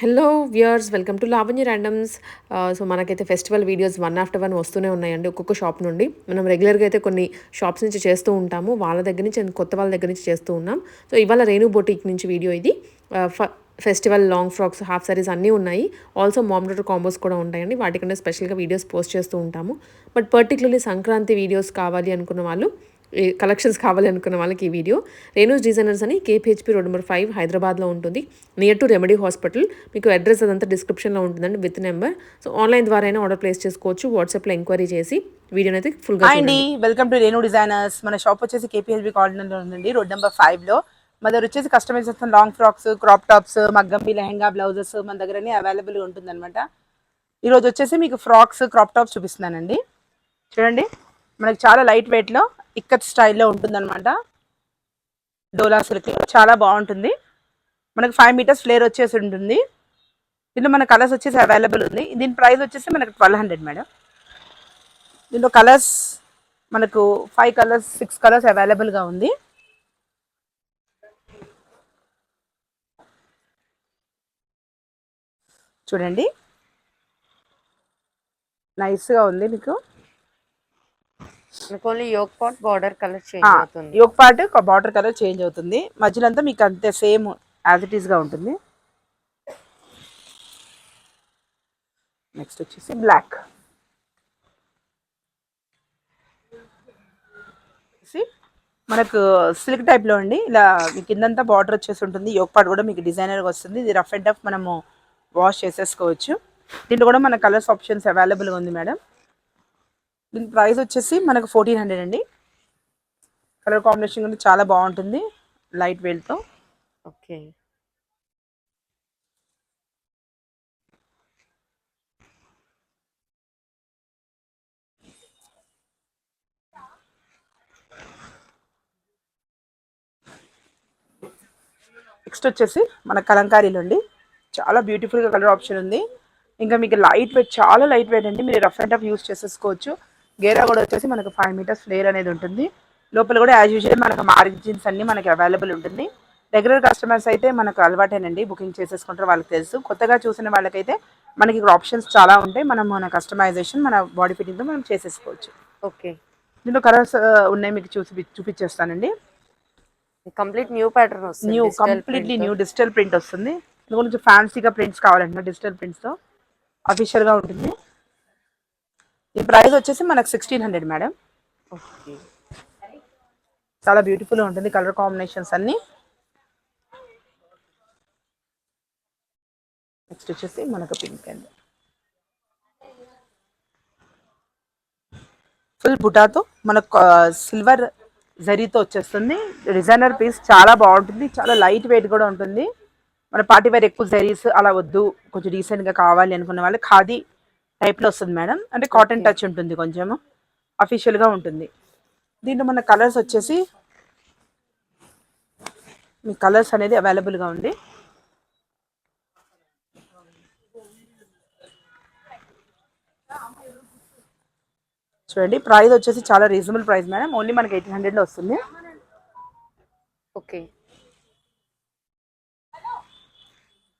Hello viewers welcome to Lavanya randoms so మనకైతే festival videos one after one వస్తూనే ఉన్నాయండి ఒక్కొక్క షాప్ నుండి. మనం రెగ్యులర్గా అయితే కొన్ని షాప్స్ నుంచి చేస్తూ ఉంటాము. వాళ్ళ దగ్గర నుంచి కొత్త వాళ్ళ దగ్గర నుంచి చేస్తూ ఉన్నాం. సో ఇవాళ రేణు బొటిక్ నుంచి వీడియో ఇది. Festival long frocks half saris అన్నీ ఉన్నాయి. ఆల్సో మామ్ డాటర్ కాంబోస్ కూడా ఉంటాయండి. వాటికంటే స్పెషల్గా వీడియోస్ పోస్ట్ చేస్తూ ఉంటాము. బట్ పర్టికులర్లీ సంక్రాంతి వీడియోస్ కావాలి అనుకున్న వాళ్ళు కలెక్షన్స్ కావాలి అనుకున్న వాళ్ళకి ఈ వీడియో రేణూస్ డిజైనర్స్ అని కేపీహెచ్పి రోడ్ నెంబర్ ఫైవ్ హైదరాబాద్లో ఉంటుంది. నియర్ టు రెమెడీ హాస్పిటల్ మీకు అడ్రస్ అదంతా డిస్క్రిప్షన్లో ఉంటుందండి విత్ నెంబర్ సో ఆన్లైన్ ద్వారా అయినా ఆర్డర్ ప్లేస్ చేసుకోవచ్చు. వాట్సాప్లో ఎంక్వైరీ చేసి వీడియోని అయితే ఫుల్గా హాయ్ అండి. వెల్కమ్ టు రేణు డిజైనర్స్ మన షాప్ వచ్చేసి కేపీఎల్బి కాలనీలో ఉందండి. రోడ్ నెంబర్ ఫైవ్లో. మన దగ్గర వచ్చేసి కస్టమైజ్ చేస్తున్న లాంగ్ ఫ్రాక్స్ క్రాప్ టాప్స్ మగ్గంపి లెహంగా బ్లౌజెస్ మన దగ్గర అవైలబుల్గా ఉంటుంది అనమాట ఈరోజు వచ్చేసి మీకు ఫ్రాక్స్ క్రాప్ టాప్స్ చూపిస్తున్నానండి. చూడండి. మనకి చాలా లైట్ వెయిట్లో ఇక్కత్ స్టైల్లో ఉంటుందన్నమాట. డోలా సిల్క్ చాలా బాగుంటుంది. మనకు ఫైవ్ మీటర్స్ ఫ్లేర్ వచ్చేసి ఉంటుంది. దీంట్లో మన కలర్స్ వచ్చేసి అవైలబుల్ ఉంది. దీని ప్రైస్ వచ్చేసి మనకు ట్వెల్వ్ హండ్రెడ్ మేడం దీంట్లో కలర్స్ మనకు ఫైవ్ కలర్స్ సిక్స్ కలర్స్ అవైలబుల్గా ఉంది. చూడండి. నైస్గా ఉంది మీకు. యోగ్ పాట్ బార్డర్ కలర్ చేంజ్ అవుతుంది. పార్ట్ బార్డర్ కలర్ చేంజ్ అవుతుంది. మధ్యలో అంతా మీకు అంతే సేమ్ యాజ్ ఇట్ ఈస్గా ఉంటుంది. నెక్స్ట్ వచ్చేసి బ్లాక్ మనకు సిల్క్ టైప్లో అండి ఇలా మీ కిందంతా బార్డర్ వచ్చేసి ఉంటుంది. యోగ్ పార్ట్ కూడా మీకు డిజైనర్గా వస్తుంది. ఇది రఫ్ అండ్ టఫ్ మనము వాష్ చేసేసుకోవచ్చు. దీంట్లో కూడా మన కలర్స్ ఆప్షన్స్ అవైలబుల్గా ఉంది మేడం దీని ప్రైస్ వచ్చేసి మనకు ఫోర్టీన్ హండ్రెడ్ అండి. కలర్ కాంబినేషన్ కూడా చాలా బాగుంటుంది లైట్ వెయిట్తో ఓకే. నెక్స్ట్ వచ్చేసి మన కలంకారీలో అండి. చాలా బ్యూటిఫుల్గా కలర్ ఆప్షన్ ఉంది. ఇంకా మీకు లైట్ వెయిట్ చాలా లైట్ వెయిట్ అండి. మీరు రఫ్ అండ్ టఫ్ యూస్ చేసేసుకోవచ్చు. గేరా కూడా వచ్చేసి మనకు ఫైవ్ మీటర్స్ ఫ్లేర్ అనేది ఉంటుంది. లోపల కూడా యాజ్ యూజువల్ మనకు మార్జిన్స్ అన్ని మనకి అవైలబుల్ ఉంటుంది. రెగ్యులర్ కస్టమర్స్ అయితే మనకు అలవాటేనండి. బుకింగ్ చేసేసుకుంటారు వాళ్ళకి తెలుసు. కొత్తగా చూసిన వాళ్ళకైతే మనకి ఇక్కడ ఆప్షన్స్ చాలా ఉంటాయి. మనం మన కస్టమైజేషన్ మన బాడీ ఫిట్టింగ్తో మనం చేసేసుకోవచ్చు. ఓకే దీంట్లో కలర్స్ ఉన్నాయి మీకు చూసి చూపించేస్తానండి. కంప్లీట్ న్యూ ప్యాటర్న్ వస్తుంది. New completely. New digital print వస్తుంది. కొంచెం ఫ్యాన్సీగా ప్రింట్స్ కావాలంటే డిజిటల్ ప్రింట్స్తో అఫీషియల్గా ఉంటుంది. ఈ ప్రైస్ వచ్చేసి మనకు సిక్స్టీన్ హండ్రెడ్ మేడం ఓకే. చాలా బ్యూటిఫుల్గా ఉంటుంది కలర్ కాంబినేషన్స్ అన్ని. నెక్స్ట్ వచ్చేసి మనకు పింక్ అండ్. ఫుల్ బుటాతో మనకు సిల్వర్ జరీతో వచ్చేస్తుంది. డిజైనర్ పీస్ చాలా బాగుంటుంది. చాలా లైట్ వెయిట్ కూడా ఉంటుంది. మన పార్టీ వేర్ ఎక్కువ జరీస్ అలా వద్దు. కొంచెం డీసెంట్గా కావాలి అనుకున్న వాళ్ళు ఖాదీ టైప్లో వస్తుంది మేడం. అంటే కాటన్ టచ్ ఉంటుంది కొంచెము. అఫీషియల్గా ఉంటుంది. దీంట్లో మన కలర్స్ వచ్చేసి మీ కలర్స్ అనేది అవైలబుల్గా ఉంది. చూడండి ప్రైస్ వచ్చేసి చాలా రీజనబుల్ ప్రైస్ మేడం. ఓన్లీ మనకి ఎయిటీన్ హండ్రెడ్లో వస్తుంది. ఓకే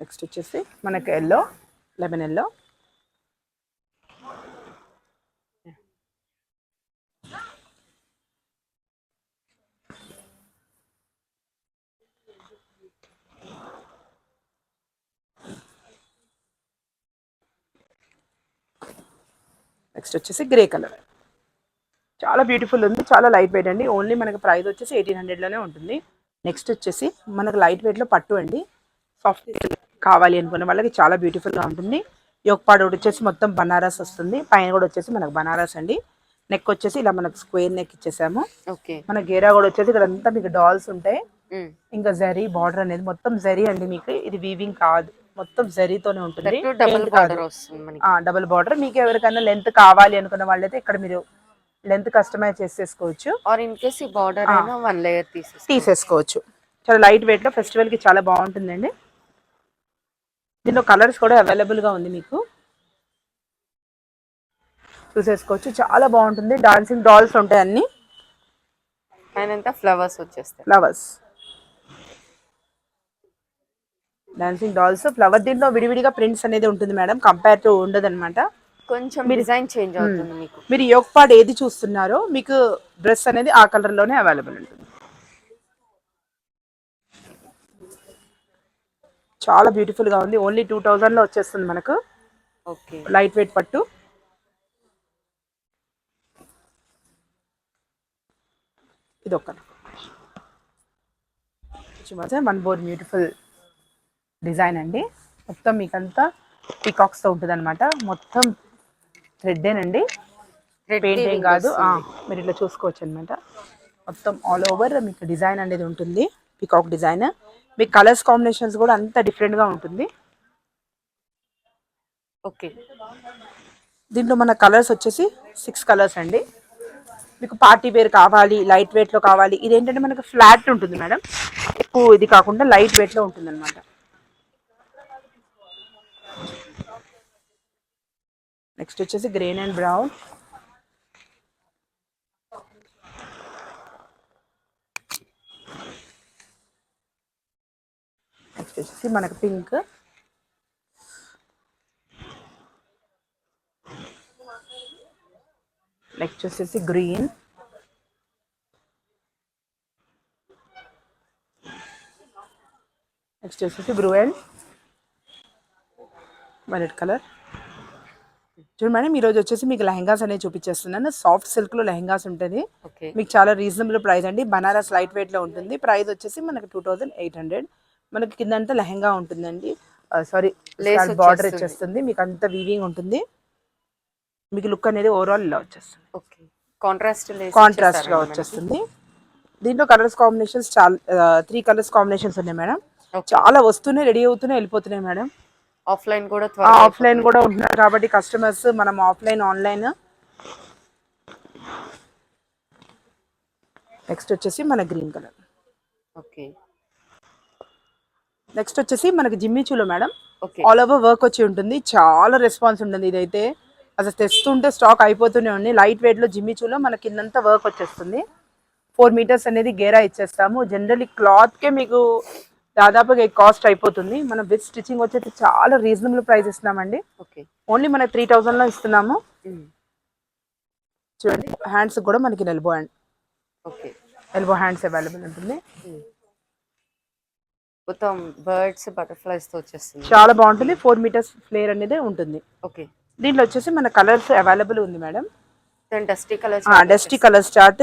నెక్స్ట్ వచ్చేసి మనకి ఎల్లో లెమన్ ఎల్లో నెక్స్ట్ వచ్చేసి గ్రే కలర్ చాలా బ్యూటిఫుల్ ఉంది చాలా లైట్ వెయిట్ అండి. ఓన్లీ మనకి ప్రైస్ వచ్చేసి ఎయిటీన్ హండ్రెడ్లోనే ఉంటుంది. నెక్స్ట్ వచ్చేసి మనకు లైట్ వెయిట్లో పట్టు అండి. సాఫ్ట్ కావాలి అనుకున్న వాళ్ళకి చాలా బ్యూటిఫుల్గా ఉంటుంది. యోగపాడు వచ్చేసి మొత్తం బనారస్ వస్తుంది. పైన కూడా వచ్చేసి మనకు బనారస్ అండి. నెక్ వచ్చేసి ఇలా మనకు స్క్వేర్ నెక్ ఇచ్చేసాము. ఓకే మన గేరా కూడా వచ్చేసి ఇక్కడ అంతా మీకు డాల్స్ ఉంటాయి. ఇంకా జరీ బార్డర్ అనేది మొత్తం జరీ అండి మీకు. ఇది వీవింగ్ కాదు. మొత్తం జరీతోనే ఉంటుంది. డబుల్ బార్డర్ మీకు ఎవరికైనా లెంత్ కావాలి అనుకున్న వాళ్ళైతే ఇక్కడ మీరు లెంత్ కస్టమైజ్ చేసేసుకోవచ్చు. ఆర్ ఇన్ కేస్ ఈ బార్డర్ అయినా వన్ లేయర్ తీసేసుకోవచ్చు. చాలా లైట్ వెయిట్లో ఫెస్టివల్కి చాలా బాగుంటుందండి. దీనిలో కలర్స్ కూడా అవైలబుల్గా ఉంది మీకు. చూసేసుకోవచ్చు. చాలా బాగుంటుంది. డాన్సింగ్ డాల్స్ ఉంటాయి అన్ని. ఫ్లవర్స్ వచ్చేస్తాయి. ఫ్లవర్స్ డాన్సింగ్ డాల్స్ ఫ్లవర్ దీంట్లో విడివిడిగా ప్రింట్స్ అనేది ఉంటుంది మేడం కంపేర్ టు ఉండదు అనమాట కొంచెం డిజైన్ చేంజ్ అవుతుంది మీకు. మీరు యోగ్ పాడ్ ఏది చూస్తున్నారో మీకు డ్రెస్ అనేది ఆ కలర్లోనే అవైలబుల్ ఉంటుంది. చాలా బ్యూటిఫుల్గా ఉంది. ఓన్లీ టూ థౌజండ్లో వచ్చేస్తుంది మనకు. ఓకే లైట్ వెయిట్ పట్టు. ఇది ఒక్క వన్ బోర్ బ్యూటిఫుల్ డిజైన్ అండి. మొత్తం మీకంతా పీకాక్స్తో ఉంటుంది అనమాట మొత్తం థ్రెడ్డేనండి. పెయింట్ ఏం కాదు. మీరు ఇట్లా చూసుకోవచ్చు అనమాట మొత్తం ఆల్ ఓవర్ మీకు డిజైన్ అనేది ఉంటుంది. Peacock design. మీకు కలర్స్ కాంబినేషన్స్ కూడా అంత డిఫరెంట్గా ఉంటుంది. ఓకే. దీంట్లో మన కలర్స్ వచ్చేసి సిక్స్ కలర్స్ అండి. మీకు పార్టీ వేర్ కావాలి లైట్ వెయిట్లో కావాలి. ఇది ఏంటంటే మనకు ఫ్లాట్ ఉంటుంది మేడం. ఎక్కువ ఇది కాకుండా లైట్ వెయిట్లో ఉంటుంది అనమాట నెక్స్ట్ వచ్చేసి గ్రీన్ అండ్ బ్రౌన్. నెక్స్ట్ వచ్చేసి మనకు పింక్. నెక్స్ట్ వచ్చేసి గ్రీన్. నెక్స్ట్ వచ్చేసి బ్రూ అండ్ వైలెట్ కలర్. చూడండి మేడం ఈరోజు వచ్చేసి మీకు లెహంగాస్ అనేవి చూపించేస్తున్నాను. సాఫ్ట్ సిల్క్లో లెహంగాస్ ఉంటుంది. మీకు చాలా రీజనబుల్ ప్రైస్ అండి. బనారస్ లైట్ వెయిట్లో ఉంటుంది. ప్రైస్ వచ్చేసి మనకి టూ థౌజండ్ ఎయిట్ హండ్రెడ్. మనకి కిందంతా లెహంగా ఉంటుందండి. సారీ బార్డర్ వచ్చేస్తుంది. మీకు అంతా వీవింగ్ ఉంటుంది. మీకు లుక్ అనేది ఓవరాల్ ఇలా వచ్చేస్తుంది. ఓకే. కాంట్రాస్ట్ కాంట్రాస్ట్గా వచ్చేస్తుంది. దీంట్లో కలర్స్ కాంబినేషన్స్ చాలా త్రీ కలర్స్ కాంబినేషన్స్ ఉన్నాయి మేడం. చాలా వస్తున్నాయి రెడీ అవుతున్నాయి వెళ్ళిపోతున్నాయి మేడం. ఆఫ్లైన్ కూడా ఆఫ్లైన్ కూడా ఉంటున్నారు కాబట్టి కస్టమర్స్ మనం ఆఫ్లైన్ ఆన్లైన్. నెక్స్ట్ వచ్చేసి మన గ్రీన్ కలర్. ఓకే. నెక్స్ట్ వచ్చేసి మనకి జిమ్మిచూలో మేడం. ఆల్ ఓవర్ వర్క్ వచ్చి ఉంటుంది. చాలా రెస్పాన్స్ ఉంటుంది ఇదైతే. అసలు తెస్తుంటే స్టాక్ అయిపోతూనే ఉంది. లైట్ వెయిట్లో జిమ్మిచూలో మన కిందంతా వర్క్ వచ్చేస్తుంది. ఫోర్ మీటర్స్ అనేది గేరా ఇచ్చేస్తాము. జనరల్లీ క్లాత్కే మీకు దాదాపుగా కాస్ట్ అయిపోతుంది. మనం విత్ స్టిచ్చింగ్ వచ్చేసి చాలా రీజనబుల్ ప్రైస్ ఇస్తున్నామండి. ఓకే. ఓన్లీ మన త్రీ థౌజండ్లో ఇస్తున్నాము. చూడండి హ్యాండ్స్ కూడా మనకి elbow hand. Okay. Elbow hands available ఉంటుంది. మొత్తం బర్డ్స్ బటర్ఫ్లైస్తో వచ్చేస్తుంది. చాలా బాగుంటుంది. ఫోర్ మీటర్స్ ఫ్లేర్ అనేది ఉంటుంది. ఓకే. దీంట్లో వచ్చేసి మన కలర్స్ అవైలబుల్ ఉంది madam. Dusty colour dusty colour chart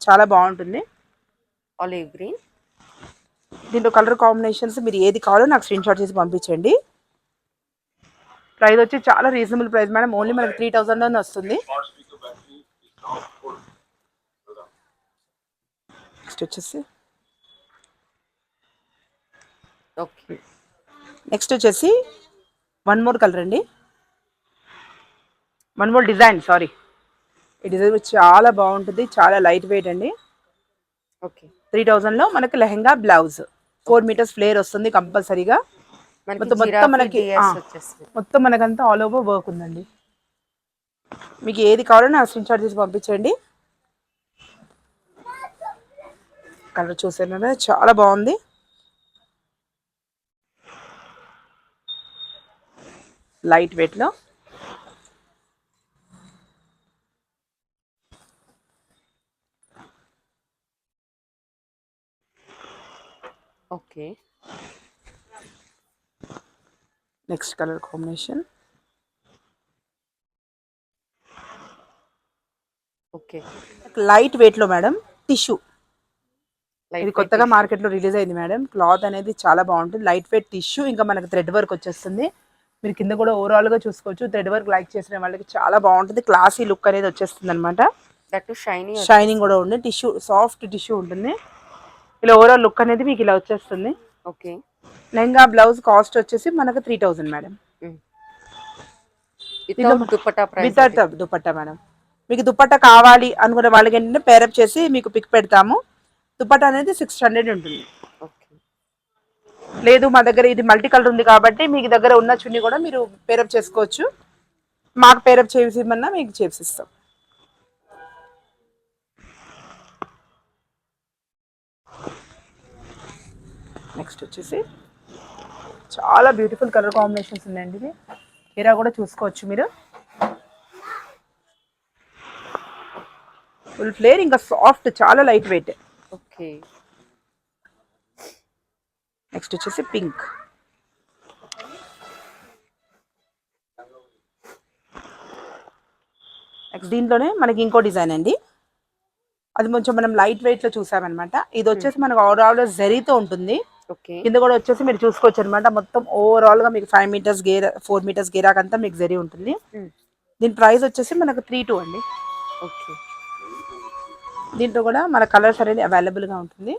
చాలా బాగుంటుంది. Olive green. దీంట్లో కలర్ కాంబినేషన్స్ మీరు ఏది కావాలో నాకు స్క్రీన్ షాట్ చేసి పంపించండి. ప్రైస్ వచ్చి చాలా రీజనబుల్ ప్రైస్ మేడం ఓన్లీ మనకి త్రీ థౌజండ్లోనే వస్తుంది. నెక్స్ట్ వచ్చేసి. ఓకే నెక్స్ట్ వచ్చేసి వన్ మోర్ కలర్ అండి. వన్ మోర్ డిజైన్ సారీ ఈ డిజైన్ చాలా బాగుంటుంది చాలా లైట్ వెయిట్ అండి ఓకే త్రీ థౌజండ్లో మనకి lehenga blouse four metres flare వస్తుంది కంపల్సరీగా. మొత్తం మనకి మొత్తం మనకంతా ఆల్ ఓవర్ వర్క్ ఉందండి. మీకు ఏది కావాలో నా స్క్రీన్ షాట్ చేసి పంపించండి. కలర్ చూసాను చాలా బాగుంది. లైట్ వెయిట్లో okay. Next colour combination okay. Light వెయిట్లో మేడం టిష్యూ ఇది కొత్తగా మార్కెట్లో రిలీజ్ అయింది మేడం క్లాత్ అనేది చాలా బాగుంటుంది. లైట్ వెయిట్ టిష్యూ ఇంకా మనకి థ్రెడ్ వర్క్ వచ్చేస్తుంది. మీరు కింద కూడా ఓవరాల్గా చూసుకోవచ్చు. థ్రెడ్ వర్క్ లైక్ చేసిన వాళ్ళకి చాలా బాగుంటుంది. క్లాసీ లుక్ అనేది వచ్చేస్తుంది అనమాట దట్ షైనీ షైనింగ్ కూడా ఉంది. టిష్యూ సాఫ్ట్ టిష్యూ ఉంటుంది. ఇలా ఓవరాల్ లుక్ అనేది మీకు ఇలా వచ్చేస్తుంది. ఓకే. లెహంగా బ్లౌజ్ కాస్ట్ వచ్చేసి మనకు three thousand madam without dupatta madam మీకు దుపట్టా కావాలి అనుకునే వాళ్ళకి ఏంటంటే పేరప్ చేసి మీకు పిక్ పెడతాము. దుపట్టా అనేది సిక్స్ హండ్రెడ్ ఉంటుంది. ఓకే. లేదు మా దగ్గర ఇది మల్టీ కలర్ ఉంది కాబట్టి మీకు దగ్గర ఉన్న చున్నీ కూడా మీరు పేరప్ చేసుకోవచ్చు. మాకు పేరప్ చేసిమన్నా మీకు చేసిస్తాం నెక్స్ట్ వచ్చేసి చాలా బ్యూటిఫుల్ కలర్ కాంబినేషన్స్ ఉన్నాయండి ఇది హీరా కూడా చూసుకోవచ్చు మీరు. ఫుల్ ఫ్లేర్ ఇంకా సాఫ్ట్ చాలా లైట్ వెయిట్ ఓకే నెక్స్ట్ వచ్చేసి పింక్ నెక్స్ట్ దీంట్లోనే మనకి ఇంకో డిజైన్ అండి. అది కొంచెం మనం లైట్ వెయిట్లో చూసామన్నమాట. ఇది వచ్చేసి మనకు ఓవరాల్ జరీతో ఉంటుంది. కింద కూడా వచ్చేసి మీరు చూసుకోవచ్చు అనమాట మొత్తం ఓవరాల్గా మీకు five metres gear four metres గేరాక్ అంతా మీకు జరీ ఉంటుంది. దీని ప్రైస్ వచ్చేసి మనకు త్రీ టూ అండి. ఓకే. దీంట్లో కూడా మన కలర్స్ అనేది అవైలబుల్గా ఉంటుంది.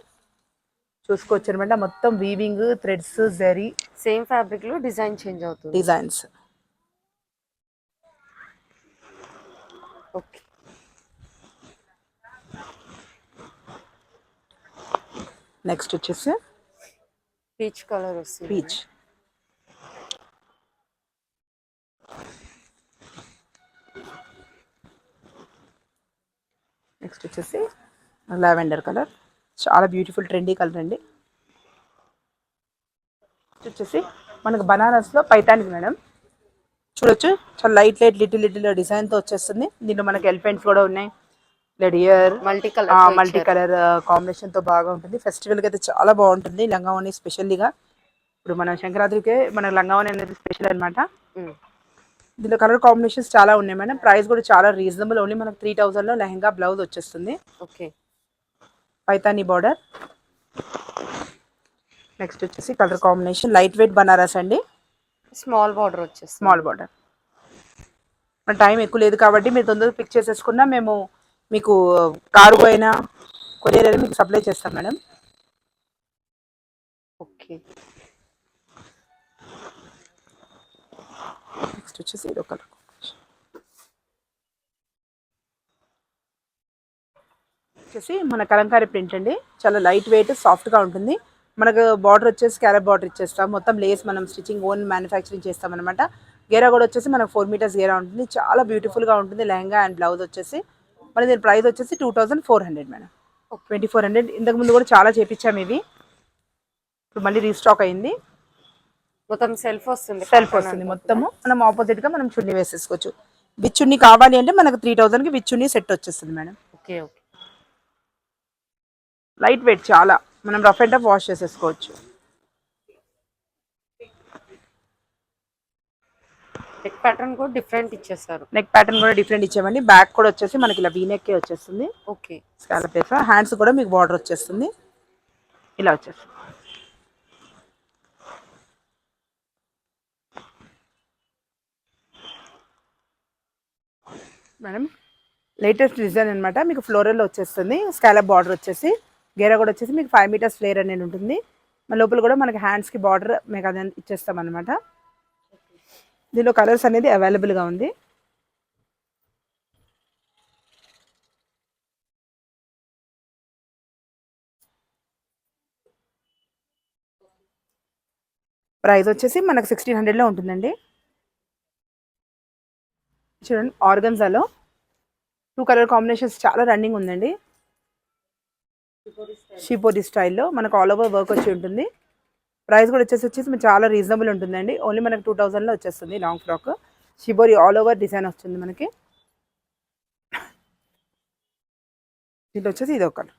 చూసుకోవచ్చు అనమాట మొత్తం వీవింగ్ థ్రెడ్స్ జరీ సేమ్ ఫ్యాబ్రిక్లో డిజైన్ చేంజ్ అవుతుంది. Designs okay. నెక్స్ట్ వచ్చేసి పీచ్ కలర్ వస్తుంది. పీచ్. నెక్స్ట్ వచ్చేసి లావెండర్ కలర్. చాలా బ్యూటిఫుల్ ట్రెండీ కలర్ అండి. నెక్స్ట్ వచ్చేసి మనకు బనారస్లో పైతానికి మేడం. చూడొచ్చు. చాలా లైట్ లైట్ లిటిల్ లిటిల్ డిజైన్తో వచ్చేస్తుంది. దీంట్లో మనకి ఎలిఫెంట్స్ కూడా ఉన్నాయి. లెడియర్ మల్టీ కలర్ మల్టీ కలర్ కాంబినేషన్తో బాగా ఉంటుంది. ఫెస్టివల్కి అయితే చాలా బాగుంటుంది లంగావని స్పెషల్లీగా ఇప్పుడు మన సంక్రాంతికి మన లంగావని అనేది స్పెషల్ అన్నమాట. దీనిలో కలర్ కాంబినేషన్స్ చాలా ఉన్నాయి మేడం ప్రైస్ కూడా చాలా రీజనబుల్ ఓన్లీ మనకు త్రీ థౌసండ్లో లెహంగా బ్లౌజ్ వచ్చేస్తుంది. ఓకే. పైతానీ బార్డర్ నెక్స్ట్ వచ్చేసి colour combination light weight Banaras అండి. స్మాల్ బార్డర్ వచ్చేస్తుంది. స్మాల్ బార్డర్ మన టైం ఎక్కువ లేదు కాబట్టి మీరు తొందరగా పిక్ చేసేసుకున్నా మేము మీకు కారు పైన కొరియర్ అనేది మీకు సప్లై చేస్తాం మేడం. ఓకే. నెక్స్ట్ వచ్చేసి ఇది ఒక కలర్ వచ్చేసి మన కలంకారీ ప్రింట్ అండి. చాలా లైట్ వెయిట్ సాఫ్ట్గా ఉంటుంది. మనకు బార్డర్ వచ్చేసి క్యారెట్ బార్డర్ ఇచ్చేస్తాం. మొత్తం లేస్ మనం స్టిచ్చింగ్ ఓన్ మ్యానుఫ్యాక్చరింగ్ చేస్తాం అనమాట గేరా కూడా వచ్చేసి మనకు ఫోర్ మీటర్స్ గేరా ఉంటుంది. చాలా బ్యూటిఫుల్గా ఉంటుంది. లెహంగా అండ్ బ్లౌజ్ వచ్చేసి మరి దీని ప్రైస్ వచ్చేసి two thousand four hundred madam. Twenty four hundred. ఇంతకు ముందు కూడా చాలా చేపించాము ఇవి. ఇప్పుడు మళ్ళీ రీస్టాక్ అయింది. మొత్తం సెల్ఫ్ వస్తుంది. సెల్ఫ్ వస్తుంది మొత్తము. మనం ఆపోజిట్గా మనం చున్నీ వేసేసుకోవచ్చు. చున్నీ కావాలి అంటే మనకు త్రీ థౌసండ్కి చున్నీ సెట్ వచ్చేస్తుంది madam. Okay okay. Light weight చాలా. మనం రఫ్ అండ్ టఫ్ వాష్ చేసేసుకోవచ్చు. నెక్ ప్యాటర్న్ కూడా డిఫరెంట్ ఇచ్చేస్తారు. నెక్ ప్యాటర్న్ కూడా డిఫరెంట్ ఇచ్చామండి బ్యాక్ కూడా వచ్చేసి మనకి ఇలా వీనెక్కే వచ్చేస్తుంది. ఓకే. స్కాలప్ వేసా హ్యాండ్స్ కూడా మీకు బార్డర్ వచ్చేస్తుంది. ఇలా వచ్చేస్తుంది. మేడం లేటెస్ట్ డిజైన్ అన్నమాట. మీకు ఫ్లోరల్ వచ్చేస్తుంది. స్కాలప్ బార్డర్ వచ్చేసి. గేరా కూడా వచ్చేసి మీకు ఫైవ్ మీటర్స్ ఫ్లేర్ అనేది ఉంటుంది. మన లోపల కూడా మనకి హ్యాండ్స్కి బార్డర్ మీకు అది ఇచ్చేస్తాం అనమాట దీనిలో కలర్స్ అనేది అవైలబుల్గా ఉంది. ప్రైస్ వచ్చేసి మనకు సిక్స్టీన్ హండ్రెడ్లో ఉంటుందండి. చూడండి ఆర్గన్జాలో టూ కలర్ కాంబినేషన్స్ చాలా రన్నింగ్ ఉందండి. షిపోటి స్టైల్లో మనకు ఆల్ ఓవర్ వర్క్ వచ్చి ఉంటుంది. ప్రైస్ కూడా వచ్చేసి వచ్చేసి చాలా రీజనబుల్ ఉంటుందండి. ఓన్లీ మనకు టూ థౌజండ్లో వచ్చేస్తుంది long frock. Shibori all over design వస్తుంది మనకి. దీంట్లో వచ్చేసి ఇది ఒకటి